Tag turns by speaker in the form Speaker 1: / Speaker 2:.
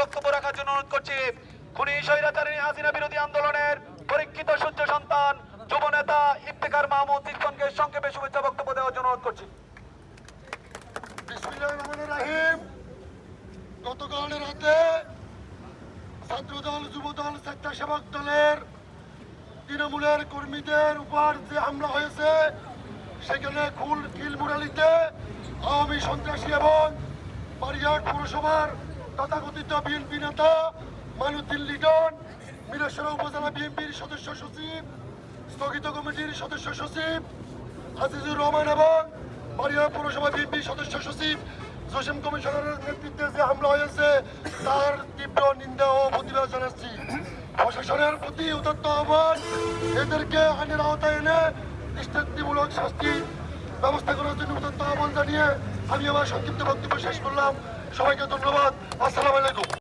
Speaker 1: বক্তব্য রাখার জন্য অনুরোধ করছি, খুনি স্বৈরাচারী হাসিনা বিরোধী আন্দোলনের পরীক্ষিত সূর্য সন্তান, যুব নেতা ইফতেখার মাহমুদ ইসকনকে সংক্ষেপে শুভেচ্ছা বক্তব্য দেওয়ার জন্য অনুরোধ করছি।
Speaker 2: গতকাল রাতে ছাত্রদল, যুবদল, স্বেচ্ছাসেবক দলের তৃণমূলের কর্মীদের উপর যে হামলা হয়েছে, সেখানে খুল কিলমুরালিতে আওয়ামী সন্ত্রাসী এবং বারিয়াট পৌরসভার তথাকথিত বিএনপি নেতা মাইনুদ্দিন লিটন মিরেশ্বরা উপজেলা বিএনপির সদস্য সচিব, স্থগিত কমিটির সদস্য সচিব, আজিজুর রহমান এবং বাড়িয়া পৌরসভা বিএনপি সদস্য সচিব, জসিম কমিশনারের নেতৃত্বে যে হামলা হয়েছে, তার তীব্র নিন্দা ও প্রতিবাদ জানাচ্ছি। প্রশাসনের প্রতি উদত্ত আহ্বান, এদেরকে আইনের আওতায় এনে দৃষ্টান্তিমূলক শাস্তি ব্যবস্থা করার জন্য উদত্ত আহ্বান জানিয়ে আমি আমার সংক্ষিপ্ত বক্তব্য শেষ করলাম। সবাইকে ধন্যবাদ। আসসালাম আলাইকুম।